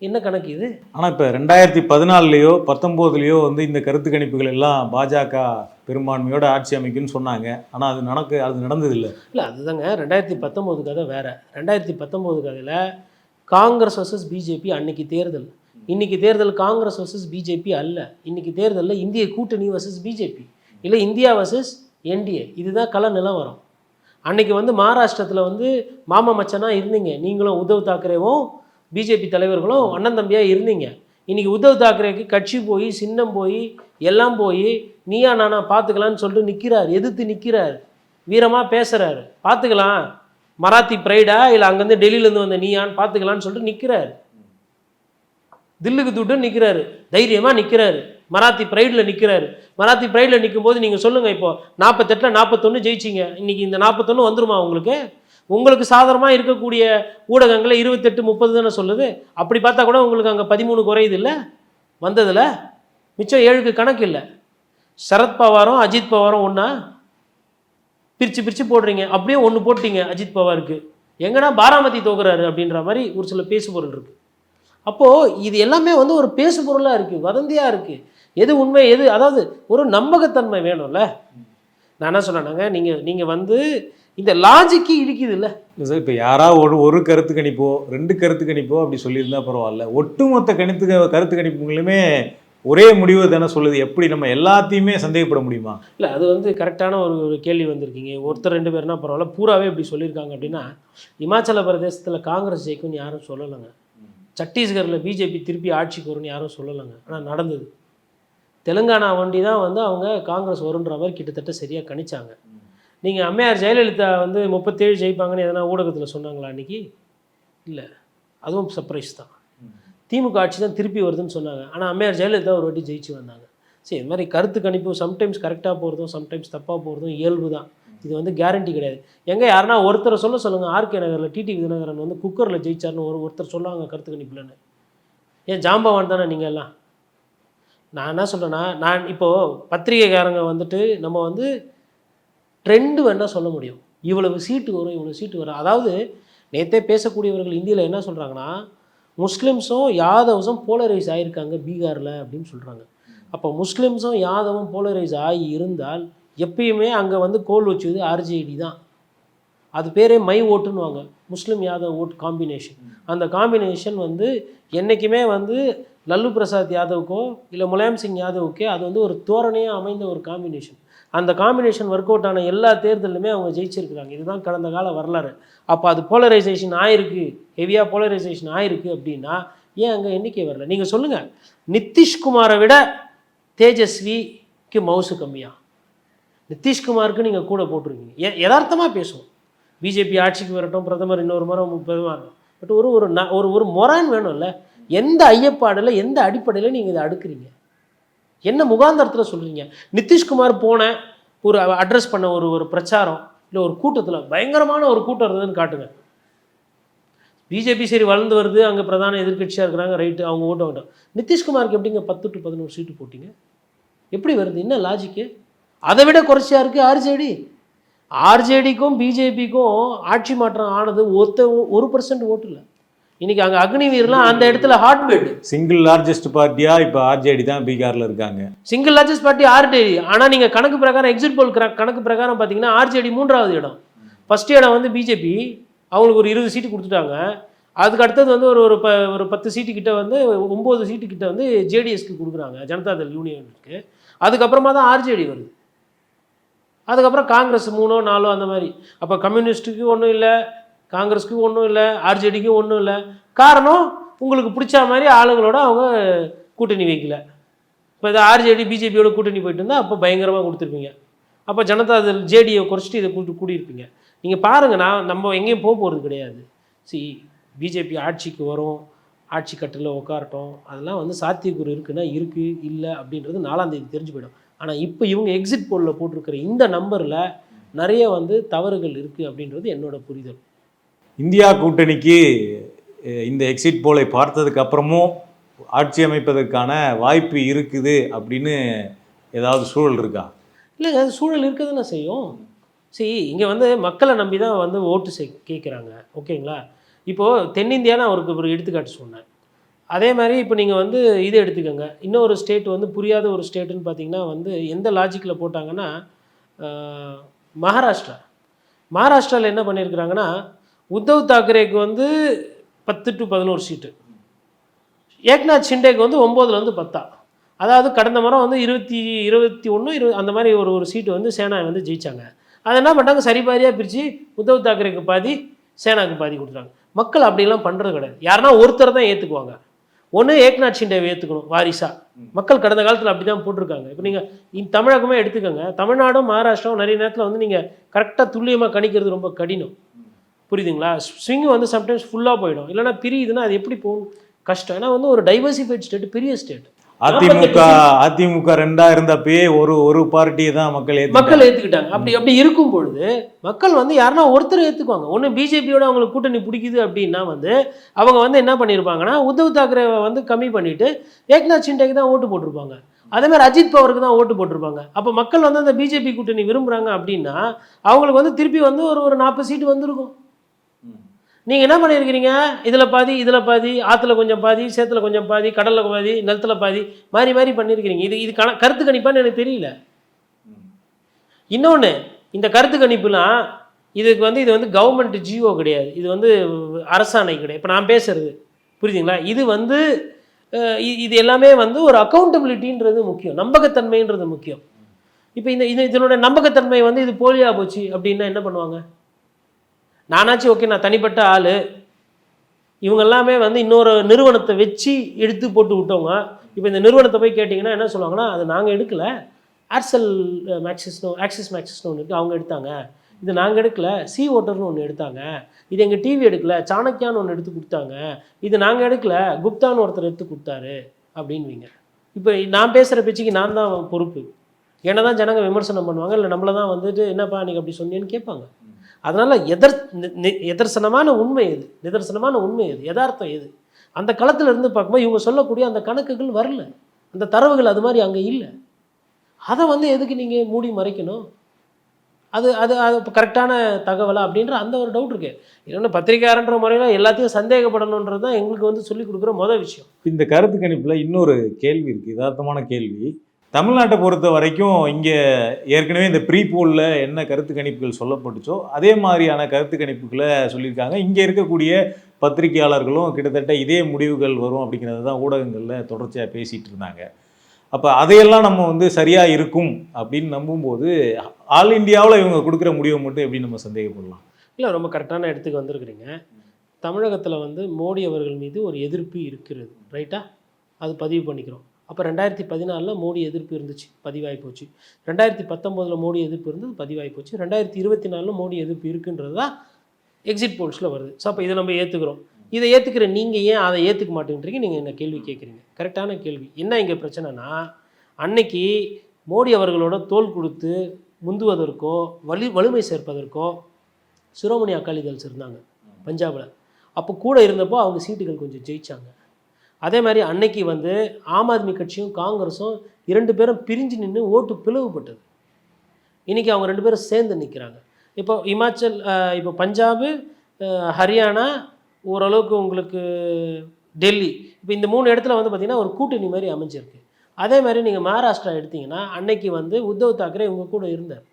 என்ன கணக்கு இது? ஆனால் இப்போ ரெண்டாயிரத்தி பதினாலுலையோ பத்தொம்போதுலையோ வந்து இந்த கருத்து கணிப்புகள் எல்லாம் பாஜக பெரும்பான்மையோட ஆட்சி அமைக்கும்னு சொன்னாங்க. ஆனால் அது நடக்க அது நடந்ததில்லை. இல்லை அதுதாங்க. ரெண்டாயிரத்தி பத்தொம்போது கதை வேற. ரெண்டாயிரத்தி பத்தொம்போது கதையில் காங்கிரஸ் வர்சஸ் பிஜேபி அன்னைக்கு தேர்தல். இன்னைக்கு தேர்தல் காங்கிரஸ் வர்சஸ் பிஜேபி அல்ல. இன்னைக்கு தேர்தலில் இந்திய கூட்டணி வர்சஸ் பிஜேபி இல்லை இந்தியா வர்சஸ் என்டிஏ இதுதான் கள நிலவரம் அன்னைக்கு வந்து மகாராஷ்டிரத்தில் வந்து மாமா மச்சனா இருந்தீங்க. நீங்களும் உத்தவ் தாக்கரேவும் பிஜேபி தலைவர்களும் அண்ணன் தம்பியாக இருந்தீங்க. இன்றைக்கி உத்தவ் தாக்கரேக்கு கட்சி போய் சின்னம் போய் எல்லாம் போய் நீயா நானா பார்த்துக்கலான்னு சொல்லிட்டு நிற்கிறார் எதிர்த்து நிற்கிறார் வீரமாக பேசுகிறார் பார்த்துக்கலாம் மராத்தி ப்ரைடா இல்லை அங்கேருந்து டெல்லியிலேருந்து வந்த நீயான்னு பார்த்துக்கலான்னு சொல்லிட்டு நிற்கிறாரு தில்லுக்கு துட்டு நிற்கிறாரு தைரியமாக நிற்கிறாரு மராத்தி ப்ரைடில் நிற்கிறாரு மராத்தி ப்ரைடில் நிற்கும்போது நீங்கள் சொல்லுங்கள் இப்போ. நாற்பத்தெட்டில் நாற்பத்தொன்று ஜெயிச்சிங்க. இன்றைக்கி இந்த நாற்பத்தொன்று வந்துருமா உங்களுக்கு? உங்களுக்கு சாதாரணமாக இருக்கக்கூடிய ஊடகங்களை இருபத்தெட்டு முப்பது தானே சொல்லுது? அப்படி பார்த்தா கூட உங்களுக்கு அங்கே பதிமூணு குறையுது இல்லை? வந்ததில்? மிச்சம் ஏழுக்கு கணக்கு இல்லை. சரத் பவாரும் அஜித் பவாரும் ஒன்றா பிரித்து பிரித்து போடுறீங்க. அப்படியே ஒன்று போட்டீங்க அஜித் பவாருக்கு. எங்கன்னா பாராமதி தோக்குறாரு அப்படின்ற மாதிரி ஒரு சில பேசு பொருள் இருக்குது அப்போது இது எல்லாமே வந்து ஒரு பேசு பொருளாக இருக்குது வதந்தியாக இருக்குது எது உண்மை எது? அதாவது ஒரு நம்பகத்தன்மை வேணும்ல? நான் என்ன சொன்னேன்னாங்க நீங்கள் நீங்கள் வந்து இந்த லாஜிக்கு இடிக்குது இல்லை? சார் இப்போ யாராவது ஒரு ஒரு கருத்து கணிப்போ ரெண்டு கருத்து கணிப்போ அப்படி சொல்லியிருந்தா பரவாயில்ல. ஒட்டுமொத்த கணித்து கருத்து கணிப்புகளுமே ஒரே முடிவு தானே சொல்லுது. எப்படி நம்ம எல்லாத்தையுமே சந்தேகப்பட முடியுமா? இல்லை அது வந்து கரெக்டான ஒரு ஒரு கேள்வி வந்திருக்கீங்க. ஒருத்தர் ரெண்டு பேர்னா பரவாயில்ல. பூராவே இப்படி சொல்லியிருக்காங்க அப்படின்னா இமாச்சல பிரதேசத்தில் காங்கிரஸ் ஜெயிக்கும்னு யாரும் சொல்லலைங்க. சத்தீஸ்கரில் பிஜேபி திருப்பி ஆட்சிக்கு வரும்னு யாரும் சொல்லலைங்க. ஆனால் நடந்தது. தெலுங்கானா வண்டி தான் வந்து அவங்க காங்கிரஸ் வருன்ற மாதிரி கிட்டத்தட்ட சரியாக கணிச்சாங்க. நீங்கள் அம்மையார் ஜெயலலிதா வந்து முப்பத்தேழு ஜெயிப்பாங்கன்னு எதனா ஊடகத்தில் சொன்னாங்களா அன்றைக்கி இல்லை. அதுவும் சர்ப்ரைஸ் தான். திமுக ஆட்சி தான் திருப்பி வருதுன்னு சொன்னாங்க. ஆனால் அம்மையார் ஜெயலலிதா ஒரு வாட்டி ஜெயிச்சு வந்தாங்க. சரி இது மாதிரி கருத்து கணிப்பு சம்டைம்ஸ் கரெக்டாக போகிறதும் சம்டைம்ஸ் தப்பாக போகிறதும் இயல்பு தான். இது வந்து கேரண்டி கிடையாது. எங்கே யாருன்னா ஒருத்தரை சொல்ல சொல்லுங்கள் ஆர்கே நகரில் டிடி விதிநகரன் வந்து குக்கரில் ஜெயிச்சார்னு ஒரு ஒருத்தர் சொல்லுவாங்க கருத்து கணிப்புலன்னு. ஏன் ஜாம்பவான் தானே நீங்கள் எல்லாம்? நான் என்ன சொல்கிறேன்னா நான் இப்போது பத்திரிகைக்காரங்க வந்துட்டு நம்ம வந்து ட்ரெண்டு வேணால் சொல்ல முடியும். இவ்வளவு சீட்டு வரும் இவ்வளவு சீட்டு வரும். அதாவது நேற்றே பேசக்கூடியவர்கள் இந்தியில் என்ன சொல்கிறாங்கன்னா முஸ்லீம்ஸும் யாதவ்ஸும் போலரைஸ் ஆகியிருக்காங்க பீகாரில் அப்படின்னு சொல்கிறாங்க அப்போ முஸ்லீம்ஸும் யாதவும் போலரைஸ் ஆகி இருந்தால் எப்பயுமே அங்கே வந்து கோல் வச்சது ஆர்ஜேடி தான். அது பேரே மை ஓட்டுன்னுவாங்க. முஸ்லீம் யாதவ் ஓட் காம்பினேஷன் அந்த காம்பினேஷன் வந்து என்றைக்குமே வந்து லல்லு பிரசாத் யாதவுக்கோ இல்லை முலாயம் சிங் யாதவுக்கே அது வந்து ஒரு தோரணையாக அமைந்த ஒரு காம்பினேஷன் அந்த காம்பினேஷன் ஒர்க் அவுட் ஆன எல்லா தேர்தலுமே அவங்க ஜெயிச்சிருக்கிறாங்க. இதுதான் கடந்த கால வரலாறு. அப்போ அது போலரைசேஷன் ஆயிருக்கு. ஹெவியாக போலரைசேஷன் ஆயிருக்கு அப்படின்னா ஏன் அங்கே எண்ணிக்கை வரல? நீங்கள் சொல்லுங்கள் நிதிஷ்குமாரை விட தேஜஸ்விக்கு மவுசு கம்மியா? நிதிஷ்குமாருக்கு நீங்கள் கூட போட்டிருக்கீங்க. எ யதார்த்தமாக பேசுவோம். பிஜேபி ஆட்சிக்கு வரட்டும் பிரதமர் இன்னொரு முறை பிரதமர் பட் ஒரு ஒரு ந ஒரு ஒரு மொரான் வேணும்ல. எந்த ஐயப்பாடில் எந்த அடிப்படையில் நீங்கள் இதை அடுக்குறீங்க? என்ன முகாந்தரத்தில் சொல்கிறீங்க நிதிஷ்குமார் போன ஒரு அட்ரஸ் பண்ண ஒரு ஒரு பிரச்சாரம் இல்லை ஒரு கூட்டத்தில் பயங்கரமான ஒரு கூட்டம் இருந்ததுன்னு காட்டுங்க. பிஜேபி சரி வளர்ந்து வருது அங்கே பிரதான எதிர்க்கட்சியாக இருக்கிறாங்க ரைட்டு அவங்க ஓட்ட வேண்டாம். நிதிஷ்குமாருக்கு எப்படிங்க பத்து டு பதினோரு சீட்டு போட்டிங்க? எப்படி வருது? என்ன லாஜிக்கு அதை விட குறைச்சியாக இருக்குது ஆர்ஜேடி ஆர்ஜேடிக்கும் பிஜேபிக்கும் ஆட்சி மாற்றம் ஆனது ஒருத்த ஒரு பர்சன்ட் ஓட்டு இல்லை. இன்னைக்கு அங்கே அக்னிவீர்லாம் அந்த இடத்துல ஹாட் பெட் சிங்கிள் லார்ஜஸ்ட் பார்ட்டியா இப்போ ஆர்ஜேடி தான் பீகார்ல இருக்காங்க. சிங்கிள் லார்ஜஸ்ட் பார்ட்டி ஆர்ஜேடி ஆனால் நீங்கள் கணக்கு பிரகாரம் எக்ஸிட் போல் கணக்கு பிரகாரம் பார்த்தீங்கன்னா ஆர்ஜேடி மூன்றாவது இடம். ஃபர்ஸ்ட் இடம் வந்து பிஜேபி அவங்களுக்கு ஒரு இருபது சீட்டு கொடுத்துட்டாங்க. அதுக்கு அடுத்தது வந்து ஒரு ஒரு ப ஒரு பத்து சீட்டு கிட்ட வந்து ஒம்பது சீட்டு கிட்ட வந்து ஜேடிஎஸ்க்கு கொடுக்குறாங்க ஜனதாதள் யூனியனுக்கு அதுக்கப்புறமா தான் ஆர்ஜேடி வருது. அதுக்கப்புறம் காங்கிரஸ் மூணோ நாலோ அந்த மாதிரி. அப்போ கம்யூனிஸ்ட்டுக்கு ஒன்றும் இல்லை. காங்கிரஸ்க்கு ஒன்றும் இல்லை ஆர்ஜேடிக்கு ஒன்றும் இல்லை. காரணம் உங்களுக்கு பிடிச்ச மாதிரி ஆளுங்களோட அவங்க கூட்டணி வைக்கல. இப்போ இது ஆர்ஜேடி பிஜேபியோட கூட்டணி போயிட்டு இருந்தால் அப்போ பயங்கரமாக கொடுத்துருப்பீங்க. அப்போ ஜனதாதள் ஜேடியை குறைச்சிட்டு இதை கூட்டு கூடியிருப்பீங்க. நீங்கள் பாருங்கள் நான் நம்ம எங்கேயும் போக போகிறது கிடையாது. சி பிஜேபி ஆட்சிக்கு வரும் ஆட்சி கட்டில் உட்காரட்டும் அதெல்லாம் வந்து சாத்தியக்கூறு இருக்குன்னா இருக்குது இல்லை அப்படின்றது நாலாம் தேதி தெரிஞ்சு போயிடும். ஆனால் இப்போ இவங்க எக்ஸிட் போலில் போட்டிருக்கிற இந்த நம்பரில் நிறைய வந்து தவறுகள் இருக்குது அப்படின்றது என்னோட புரிதல். இந்தியா கூட்டணிக்கு இந்த எக்ஸிட் போலை பார்த்ததுக்கு அப்புறமும் ஆட்சி அமைப்பதற்கான வாய்ப்பு இருக்குது அப்படின்னு ஏதாவது சூழல் இருக்கா? இல்லை அது சூழல் இருக்க தானே செய்யும். சரி இங்கே வந்து மக்களை நம்பி தான் வந்து ஓட்டு செய் கேட்குறாங்க ஓகேங்களா? இப்போது தென்னிந்தியா நான் அவருக்கு ஒரு எடுத்துக்காட்டு சொன்னேன். அதே மாதிரி இப்போ நீங்கள் வந்து இது எடுத்துக்கோங்க. இன்னொரு ஸ்டேட் வந்து புரியாத ஒரு ஸ்டேட்டுன்னு பார்த்தீங்கன்னா வந்து எந்த லாஜிக்கில் போட்டாங்கன்னா மகாராஷ்டிரா. மகாராஷ்டிராவில் என்ன பண்ணியிருக்கிறாங்கன்னா உத்தவ் தாக்கரேக்கு வந்து பத்து டு பதினோரு சீட்டு ஏக்நாத் ஷிண்டேக்கு வந்து ஒம்போதுலேருந்து பத்தா. அதாவது கடந்த முறை வந்து இருபத்தி இருபத்தி ஒன்று இரு அந்த மாதிரி ஒரு ஒரு சீட்டு வந்து சேனா வந்து ஜெயித்தாங்க அதை என்ன பண்ணுறாங்க சரிபாரியாக பிரித்து உத்தவ் தாக்கரேக்கு பாதி சேனாக்கு பாதி கொடுத்துட்டாங்க. மக்கள் அப்படிலாம் பண்ணுறது கிடையாது. யாருன்னா ஒருத்தர் தான் ஏற்றுக்குவாங்க ஒன்று ஏக்நாத் ஷிண்டேவை ஏற்றுக்கணும் வாரிசா. மக்கள் கடந்த காலத்தில் அப்படி தான் போட்டிருக்காங்க. இப்போ நீங்கள் தமிழகமே எடுத்துக்கோங்க. தமிழ்நாடும் மகாராஷ்டிராவும் நிறைய நேரத்தில் வந்து நீங்கள் கரெக்டாக துல்லியமாக கணிக்கிறது ரொம்ப கடினம். புரியுதுங்களா? ஸ்விங் வந்து சம்டைம்ஸ் ஃபுல்லாக போயிடும். இல்லைன்னா பிரியுதுன்னா அது எப்படி போகும்? கஷ்டம். ஏன்னா வந்து ஒரு டைவர்சிஃபைட் ஸ்டேட் பெரிய ஸ்டேட் அதிமுக அதிமுக ரெண்டா இருந்தப்பயே ஒரு ஒரு பார்ட்டியை தான் மக்கள். மக்கள் ஏற்றுக்கிட்டாங்க அப்படி அப்படி இருக்கும் பொழுது மக்கள் வந்து யாருன்னா ஒருத்தர் ஏற்றுக்குவாங்க ஒன்று பிஜேபியோட அவங்களுக்கு கூட்டணி பிடிக்குது அப்படின்னா வந்து அவங்க வந்து என்ன பண்ணியிருப்பாங்கன்னா உத்தவ் தாக்கரே வந்து கம்மி பண்ணிட்டு ஏக்நாத் ஷிண்டேக்கு தான் ஓட்டு போட்டிருப்பாங்க. அதே மாதிரி அஜித் பவருக்கு தான் ஓட்டு போட்டிருப்பாங்க. அப்போ மக்கள் வந்து அந்த பிஜேபி கூட்டணி விரும்புகிறாங்க அப்படின்னா அவங்களுக்கு வந்து திருப்பி வந்து ஒரு ஒரு நாற்பது சீட்டு வந்திருக்கும். நீங்கள் என்ன பண்ணியிருக்கிறீங்க இதில் பாதி இதில் பாதி ஆற்றுல கொஞ்சம் பாதி சேத்துல கொஞ்சம் பாதி கடலில் பாதி நிலத்தில் பாதி மாறி மாறி பண்ணியிருக்கிறீங்க இது இது கண கருத்து கணிப்பான்னு எனக்கு தெரியல. இன்னொன்று இந்த கருத்து கணிப்புலாம் இதுக்கு வந்து இது வந்து கவர்மெண்ட் ஜிஓ கிடையாது. இது வந்து அரசாணை கிடையாது. இப்போ நான் பேசுறது. புரியுதுங்களா? இது வந்து இது எல்லாமே வந்து ஒரு அக்கௌண்டபிலிட்டின்றது முக்கியம். நம்பகத்தன்மைன்றது முக்கியம். இப்போ இந்த இது இதனுடைய நம்பகத்தன்மை வந்து இது போலியாக போச்சு அப்படின்னா என்ன பண்ணுவாங்க? நானாச்சும் ஓகே நான் தனிப்பட்ட ஆள். இவங்க எல்லாமே வந்து இன்னொரு நிறுவனத்தை வச்சு எடுத்து போட்டு விட்டவங்க. இப்போ இந்த நிறுவனத்தை போய் கேட்டிங்கன்னா என்ன சொல்லுவாங்கன்னா அது நாங்கள் எடுக்கல. ஏர்செல் மேக்சிஸ்னோ ஆக்சிஸ் மேக்சிஸ்னு ஒன்று இருக்குது அவங்க எடுத்தாங்க. இது நாங்கள் எடுக்கல. சி ஓட்டர்னு ஒன்று எடுத்தாங்க. இது எங்கள் டிவி எடுக்கல. சாணக்கியான்னு ஒன்று எடுத்து கொடுத்தாங்க. இது நாங்கள் எடுக்கல. குப்தான்னு ஒருத்தர் எடுத்து கொடுத்தாரு. அப்படின்வீங்க. இப்போ நான் பேசுகிற பேச்சுக்கு நான் தான் பொறுப்பு. என்ன தான் ஜனங்க விமர்சனம் பண்ணுவாங்க இல்லை நம்மளை தான் வந்துட்டு என்னப்பா நீங்கள் அப்படி சொன்னேன்னு கேட்பாங்க. அதனால் எதர் எதர்சனமான உண்மை எது? நிதர்சனமான உண்மை எது? யதார்த்தம் எது? அந்த களத்தில் இருந்து பார்க்கும்போது இவங்க சொல்லக்கூடிய அந்த கணக்குகள் வரல. அந்த தரவுகள் அது மாதிரி அங்கே இல்லை. அதை வந்து எதுக்கு நீங்கள் மூடி மறைக்கணும்? அது அது அது இப்போ கரெக்டான தகவலா? அப்படின்ற அந்த ஒரு டவுட் இருக்கு. இன்னொன்று பத்திரிகையாளன்ற முறையில் எல்லாத்தையும் சந்தேகப்படணுன்றது தான் எங்களுக்கு வந்து சொல்லிக் கொடுக்குற மொதல் விஷயம். இந்த கருத்து கணிப்பில் இன்னொரு கேள்வி இருக்குது யதார்த்தமான கேள்வி. தமிழ்நாட்டை பொறுத்த வரைக்கும் இங்கே ஏற்கனவே இந்த ப்ரீ போலில் என்ன கருத்து கணிப்புகள் சொல்லப்பட்டுச்சோ அதே மாதிரியான கருத்து கணிப்புகளை சொல்லியிருக்காங்க. இங்கே இருக்கக்கூடிய பத்திரிகையாளர்களும் கிட்டத்தட்ட இதே முடிவுகள் வரும் அப்படிங்கிறது தான் ஊடகங்களில் தொடர்ச்சியாக பேசிகிட்டு இருந்தாங்க. அப்போ அதையெல்லாம் நம்ம வந்து சரியாக இருக்கும் அப்படின்னு நம்பும்போது ஆல் இந்தியாவில் இவங்க கொடுக்குற முடிவை மட்டும் எப்படி நம்ம சந்தேகப்படலாம்? இல்லை ரொம்ப கரெக்டான இடத்துக்கு வந்திருக்கிறீங்க. தமிழகத்தில் வந்து மோடி அவர்கள் மீது ஒரு எதிர்ப்பு இருக்கிறது ரைட்டா அது பதிவு பண்ணிக்கிறோம். அப்போ ரெண்டாயிரத்தி பதினாலில் மோடி எதிர்ப்பு இருந்துச்சு பதிவாகி போச்சு. ரெண்டாயிரத்தி பத்தொம்போதில் மோடி எதிர்ப்பு இருந்தது பதிவாகி போச்சு. ரெண்டாயிரத்தி இருபத்தி நாலில் மோடி எதிர்ப்பு இருக்குன்றது தான் எக்ஸிட் போல்ஸில் வருது. ஸோ அப்போ இதை நம்ம ஏற்றுக்கிறோம் இதை ஏற்றுக்கிற நீங்கள் ஏன் அதை ஏற்றுக்க மாட்டேன்றீங்க? நீங்கள் என்ன கேள்வி கேட்குறீங்க கரெக்டான கேள்வி. என்ன இங்கே பிரச்சனைனா அன்னைக்கு மோடி அவர்களோட தோல் கொடுத்து முந்துவதற்கோ வலி வலிமை சேர்ப்பதற்கோ சிரோமணி அகாலிதள்ஸ் இருந்தாங்க பஞ்சாபில். அப்போ கூட இருந்தப்போ அவங்க சீட்டுகள் கொஞ்சம் ஜெயிச்சாங்க. அதே மாதிரி அன்னைக்கு வந்து ஆம் ஆத்மி கட்சியும் காங்கிரஸும் இரண்டு பேரும் பிரிஞ்சு நின்று ஓட்டு பிளவுபட்டது. இன்றைக்கி அவங்க ரெண்டு பேரும் சேர்ந்து நிற்கிறாங்க இப்போ இமாச்சல் இப்போ பஞ்சாபு ஹரியானா ஓரளவுக்கு உங்களுக்கு டெல்லி. இப்போ இந்த மூணு இடத்துல வந்து பார்த்திங்கன்னா ஒரு கூட்டணி மாதிரி அமைஞ்சிருக்கு. அதே மாதிரி நீங்கள் மகாராஷ்டிரா எடுத்தீங்கன்னா அன்னைக்கு வந்து உத்தவ் தாக்கரே உங்கள் கூட இருந்தார்.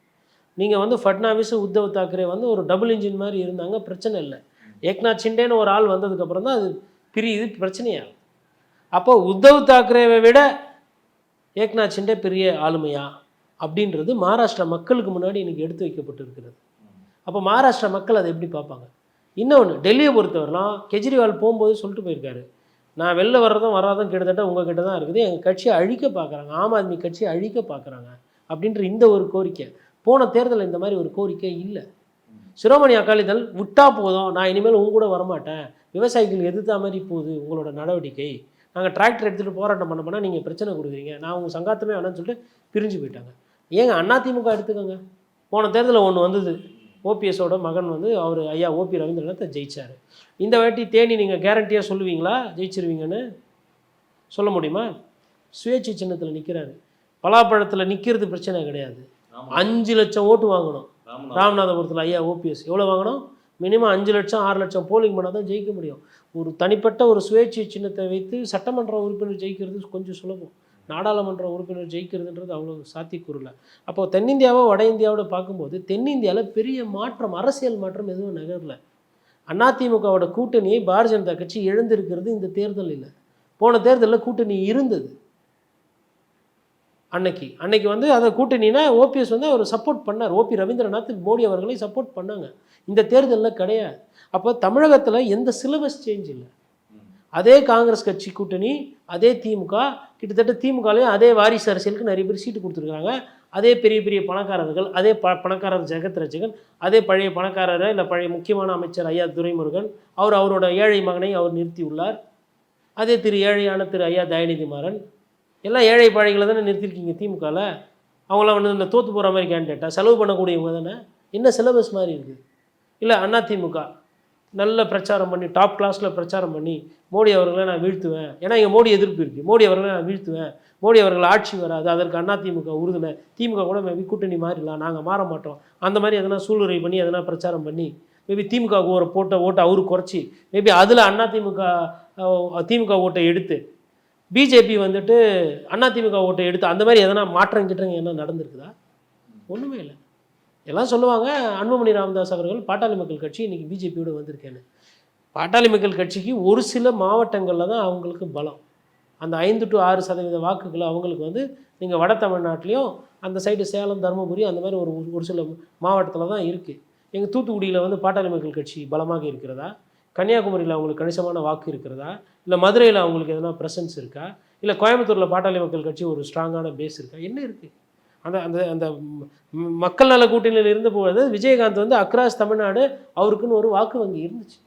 நீங்கள் வந்து ஃபட்னாவிஸ் உத்தவ் தாக்கரே வந்து ஒரு டபுள் இன்ஜின் மாதிரி இருந்தாங்க. பிரச்சனை இல்லை. ஏக்நாத் சிண்டேன்னு ஒரு ஆள் வந்ததுக்கப்புறம் தான் அது பிரியுது. பிரச்சனையாகும் அப்போ உத்தவ் தாக்கரேவை விட ஏக்நாத் சிண்டே பெரிய ஆளுமையா? அப்படின்றது மகாராஷ்டிரா மக்களுக்கு முன்னாடி இன்றைக்கி எடுத்து வைக்கப்பட்டிருக்கிறது. அப்போ மகாராஷ்டிரா மக்கள் அதை எப்படி பார்ப்பாங்க? இன்னொன்று டெல்லியை பொறுத்தவரைலாம் கெஜ்ரிவால் போகும்போது சொல்லிட்டு போயிருக்காரு. நான் வெளில வர்றதும் வராதும் கிட்டத்தட்ட உங்கள் கிட்ட தான் இருக்குது. எங்கள் கட்சியை அழிக்க பார்க்குறாங்க. ஆம் ஆத்மி கட்சியை அழிக்க பார்க்குறாங்க அப்படின்ற இந்த ஒரு கோரிக்கை. போன தேர்தலில் இந்த மாதிரி ஒரு கோரிக்கை இல்லை. சிரோமணி அகாலிதள் விட்டா போதும். நான் இனிமேல் உங்க கூட வரமாட்டேன். விவசாயிகள் எதிர்த்த மாதிரி போகுது உங்களோட நடவடிக்கை. நாங்கள் டிராக்டர் எடுத்துகிட்டு போராட்டம் பண்ண போனால் நீங்கள் பிரச்சனை கொடுக்குறீங்க. நான் உங்கள் சங்காத்தமே வேணாம்னு சொல்லிட்டு பிரிஞ்சு போயிட்டாங்க. ஏங்க அதிமுக எடுத்துக்கோங்க. போன தேர்தலில் ஒன்று வந்தது. ஓபிஎஸோட மகன் வந்து அவர் ஐயா ஓபி ரவீந்திரநாத்தை ஜெயிச்சார். இந்த வாட்டி தேனி நீங்கள் கேரண்டியாக சொல்லுவீங்களா? ஜெயிச்சிருவீங்கன்னு சொல்ல முடியுமா? சுயேட்சை சின்னத்தில் நிற்கிறாரு பலாப்பழத்தில் நிற்கிறது பிரச்சனை கிடையாது. அஞ்சு லட்சம் ஓட்டு வாங்கணும். ராமநாதபுரத்தில். ஐயா ஓபிஎஸ் எவ்வளோ வாங்கணும்? மினிமம் அஞ்சு லட்சம் ஆறு லட்சம் போலிங் பண்ணால் தான் ஜெயிக்க முடியும். ஒரு தனிப்பட்ட ஒரு சுயேட்சை சின்னத்தை வைத்து சட்டமன்ற உறுப்பினர் ஜெயிக்கிறது கொஞ்சம் சுலபம். நாடாளுமன்ற உறுப்பினர் ஜெயிக்கிறதுன்றது அவ்வளோ சாத்தியக்கூறல அப்போது அப்போ தென்னிந்தியாவை வட இந்தியாவோட பார்க்கும்போது தென்னிந்தியாவில் பெரிய மாற்றம் அரசியல் மாற்றம் எதுவும் நகரல. அதிமுகவோட கூட்டணியை பாரதிய ஜனதா கட்சி எழுந்திருக்கிறது இந்த தேர்தல் இல்லை போன தேர்தலில் கூட்டணி இருந்தது. அன்னைக்கு. அன்னைக்கு வந்து அதை கூட்டணினா ஓபிஎஸ் வந்து அவர் சப்போர்ட் பண்ணார். ஓபி ரவீந்திரநாத் மோடி அவர்களை சப்போர்ட் பண்ணாங்க. இந்த தேர்தலில் கிடையாது. அப்போ தமிழகத்தில் எந்த சிலபஸ் சேஞ்ச் இல்லை. அதே காங்கிரஸ் கட்சி கூட்டணி அதே திமுக கிட்டத்தட்ட திமுகலையும் அதே வாரிசு அரசியலுக்கு நிறைய பேர் சீட்டு கொடுத்துருக்காங்க. அதே பெரிய பெரிய பணக்காரர்கள் அதே ப பணக்காரர் ஜெகத் ரஜகன் அதே பழைய பணக்காரர் இல்லை பழைய முக்கியமான அமைச்சர் ஐயா துரைமுருகன் அவர் அவரோட ஏழை மகனை அவர் நிறுத்தியுள்ளார். அதே திரு ஏழையான திரு ஐயா தயாநிதி மாறன் எல்லாம் ஏழை பாழைகளை தானே நிறுத்திருக்கீங்க திமுகவில் அவங்களாம் வந்து இந்த தோற்று போகிற மாதிரி கேண்டிடேட்டா செலவு பண்ணக்கூடியவங்க தானே? என்ன சிலபஸ் மாதிரி இருக்குது இல்லை அண்ணா திமுக. நல்ல பிரச்சாரம் பண்ணி டாப் கிளாஸில் பிரச்சாரம் பண்ணி மோடி அவர்களை நான் வீழ்த்துவேன். ஏன்னா இங்கே மோடி எதிர்ப்பு இருக்குது மோடி அவர்களை நான் வீழ்த்துவேன். மோடி அவர்கள் ஆட்சி வராது. அதற்கு அண்ணா திமுக உறுதுணை. திமுக கூட மேபி கூட்டணி மாறிடலாம். நாங்கள் மாற மாட்டோம். அந்த மாதிரி எதனா சூழ்நிலை பண்ணி எதனா பிரச்சாரம் பண்ணி மேபி திமுக ஒரு போட்ட ஓட்டை அவரு குறைச்சி மேபி அதில் அண்ணா திமுக திமுக ஓட்டை எடுத்து பிஜேபி வந்துட்டு அதிமுக ஓட்டை எடுத்து அந்த மாதிரி எதனா மாற்றம் கிட்டங்க என்ன நடந்திருக்குதா? ஒன்றுமே இல்லை. எல்லாம் சொல்லுவாங்க அன்புமணி ராமதாஸ் அவர்கள் பாட்டாளி மக்கள் கட்சி இன்றைக்கி பிஜேபியோட வந்திருக்கேன்னு. பாட்டாளி மக்கள் கட்சிக்கு ஒரு சில மாவட்டங்களில் தான் அவங்களுக்கு பலம். அந்த ஐந்து டு ஆறு சதவீத வாக்குகளை அவங்களுக்கு வந்து நீங்கள் வட தமிழ்நாட்டிலையும் அந்த சைடு சேலம் தருமபுரி அந்த மாதிரி ஒரு ஒரு சில மாவட்டத்தில் தான் இருக்குது எங்கள் தூத்துக்குடியில் வந்து பாட்டாளி மக்கள் கட்சி பலமாக இருக்கிறதா? கன்னியாகுமரியில் அவங்களுக்கு கணிசமான வாக்கு இருக்கிறதா? இல்லை மதுரையில் அவங்களுக்கு எதனா ப்ரெசன்ஸ் இருக்கா? இல்லை கோயம்புத்தூரில் பாட்டாளி மக்கள் கட்சி ஒரு ஸ்ட்ராங்கான பேஸ் இருக்கா? என்ன இருக்குது அந்த அந்த அந்த மக்கள் நல கூட்டணியில் இருந்தபோது விஜயகாந்த் வந்து அக்ராஸ் தமிழ்நாடு அவருக்குன்னு ஒரு வாக்கு வங்கி இருந்துச்சு.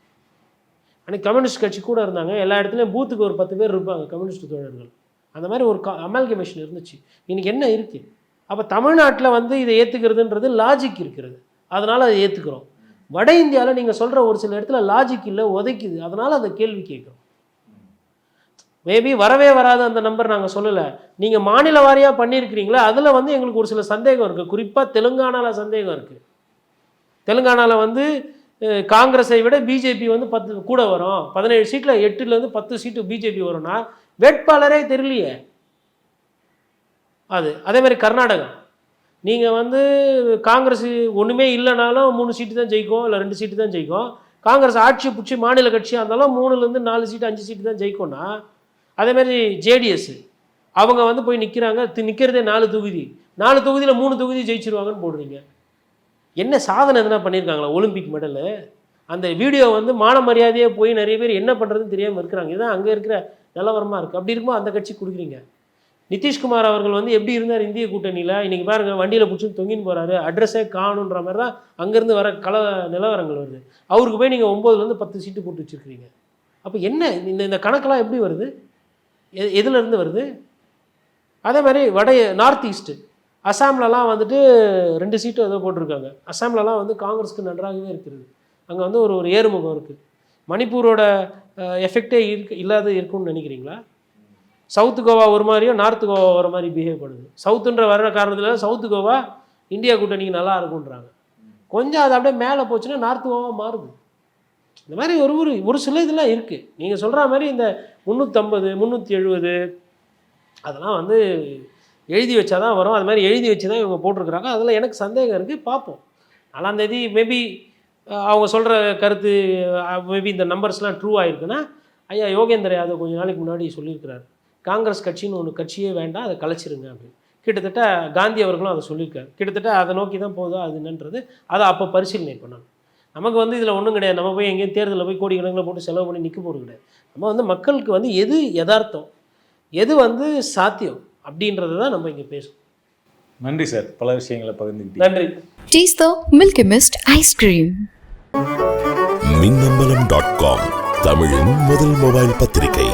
அன்னைக்கு கம்யூனிஸ்ட் கட்சி கூட இருந்தாங்க. எல்லா இடத்துலையும் பூத்துக்கு ஒரு பத்து பேர் இருப்பாங்க கம்யூனிஸ்ட் தோழர்கள். அந்த மாதிரி ஒரு க அமால்கமேஷன் இருந்துச்சு. இன்றைக்கி என்ன இருக்குது அப்போ தமிழ்நாட்டில் வந்து இதை ஏற்றுக்கிறதுன்றது லாஜிக் இருக்கிறது. அதனால் அதை ஏற்றுக்கிறோம் வட இந்தியாவில் நீங்கள் சொல்கிற ஒரு சில இடத்துல லாஜிக் இல்லை உதைக்குது அதனால் அதை கேள்வி கேட்குறோம். மேபி வரவே வராத அந்த நம்பர் நாங்கள் சொல்லலை. நீங்கள் மாநில வாரியாக பண்ணியிருக்கிறீங்களா அதில் வந்து எங்களுக்கு ஒரு சில சந்தேகம் இருக்குது குறிப்பாக தெலுங்கானாவில் சந்தேகம் இருக்குது தெலுங்கானாவில் வந்து காங்கிரஸை விட பிஜேபி வந்து பத்து கூட வரும். பதினேழு சீட்டில் எட்டுலேருந்து பத்து சீட்டு பிஜேபி வரும்னா வேட்பாளரே தெரியலையே. அது அதே மாதிரி கர்நாடகா நீங்கள் வந்து காங்கிரஸ் ஒன்றுமே இல்லைனாலும் மூணு சீட்டு தான் ஜெயிக்கும் இல்லை ரெண்டு சீட்டு தான் ஜெயிக்கும். காங்கிரஸ் ஆட்சி பிடிச்சி மாநில கட்சியாக இருந்தாலும் மூணுலேருந்து நாலு சீட்டு அஞ்சு சீட்டு தான் ஜெயிக்கும்னா அதேமாதிரி ஜேடிஎஸ் அவங்க வந்து போய் நிற்கிறாங்க நிற்கிறதே நாலு தொகுதி. நாலு தொகுதியில் மூணு தொகுதி ஜெயிச்சிருவாங்கன்னு போடுறீங்க. என்ன சாதனை எதுனா பண்ணியிருக்காங்களா ஒலிம்பிக் மெடலு அந்த வீடியோ வந்து மான மரியாதையாக போய் நிறைய பேர் என்ன பண்ணுறதுன்னு தெரியாமல் இருக்கிறாங்க. இதுதான் அங்கே இருக்கிற நிலவரமாக இருக்குது அப்படி இருக்கும்போது அந்த கட்சி கொடுக்குறீங்க. நிதிஷ்குமார் அவர்கள் வந்து எப்படி இருந்தார் இந்திய கூட்டணியில்? இன்றைக்கி பாருங்க வண்டியில் பிடிச்சின்னு தொங்கின்னு போகிறாரு அட்ரஸே காணுன்ற மாதிரி தான் அங்கேருந்து வர கல நிலவரங்கள் வருது. அவருக்கு போய் நீங்கள் ஒம்போதுலேருந்து பத்து சீட்டு போட்டு வச்சுருக்கிறீங்க. அப்போ என்ன இந்த இந்த கணக்கெல்லாம் எப்படி வருது? எ எதுலேருந்து வருது? அதே மாதிரி வட நார்த் ஈஸ்ட்டு அசாம்லலாம் வந்துட்டு ரெண்டு சீட்டு ஏதோ போட்டிருக்காங்க. அசாம்லலாம் வந்து காங்கிரஸ்க்கு நன்றாகவே இருக்கிறது. அங்கே வந்து ஒரு ஒரு ஏறுமுகம் இருக்குது மணிப்பூரோட எஃபெக்டே இருக்கு இல்லாத இருக்கும்னு நினைக்கிறீங்களா? சவுத்து கோவா ஒரு மாதிரியும் நார்த்து கோவா ஒரு மாதிரி பிஹேவ் பண்ணுது. சவுத்துன்ற வர்ற காரணத்தில் சவுத்து கோவா இந்தியா கூட்டணிக்கு நல்லா இருக்குன்றாங்க கொஞ்சம் அது அப்படியே மேலே போச்சுன்னா நார்த்து கோவா மாறுது. இந்த மாதிரி ஒரு ஒரு ஒரு சில இதெல்லாம் இருக்குது நீங்கள் சொல்கிற மாதிரி இந்த முந்நூற்றம்பது முந்நூற்றி எழுபது அதெல்லாம் வந்து எழுதி வச்சா தான் வரும். அது மாதிரி எழுதி வச்சு தான் இவங்க போட்டிருக்கிறாங்க. அதில் எனக்கு சந்தேகம் இருக்குது பார்ப்போம். நாலாந்தேதி மேபி அவங்க சொல்கிற கருத்து மேபி இந்த நம்பர்ஸ்லாம் ட்ரூ ஆயிருக்குன்னா ஐயா யோகேந்திர யாதவ் கொஞ்சம் நாளைக்கு முன்னாடி சொல்லியிருக்கிறார். காங்கிரஸ் கட்சின்னு ஒன்று கட்சியே வேண்டாம் அதை கலைச்சிருங்க அப்படின்னு. கிட்டத்தட்ட காந்தி அவர்களும் அதை சொல்லியிருக்காரு. கிட்டத்தட்ட அதை நோக்கி தான் போகுதா அது என்னன்றது அதை அப்போ பரிசீலனை பண்ணணும். நமக்கு வந்து இதில் ஒன்றும் கிடையாது. நம்ம போய் எங்கேயும் தேர்தலில் போய் கோடிக்கணக்கில் போட்டு செலவு பண்ணி நிற்க போகிறது கிடையாது. நம்ம வந்து மக்களுக்கு வந்து எது யதார்த்தம் எது வந்து சாத்தியம் அப்படின்றத தான் நம்ம இங்கே பேசுவோம். நன்றி சார். பல விஷயங்களை பகிர்ந்துக்கிட்டீங்க நன்றி. The Milky Mist ice cream. Minnambalam dot com தமிழின் முதல் மொபைல் பத்திரிகை.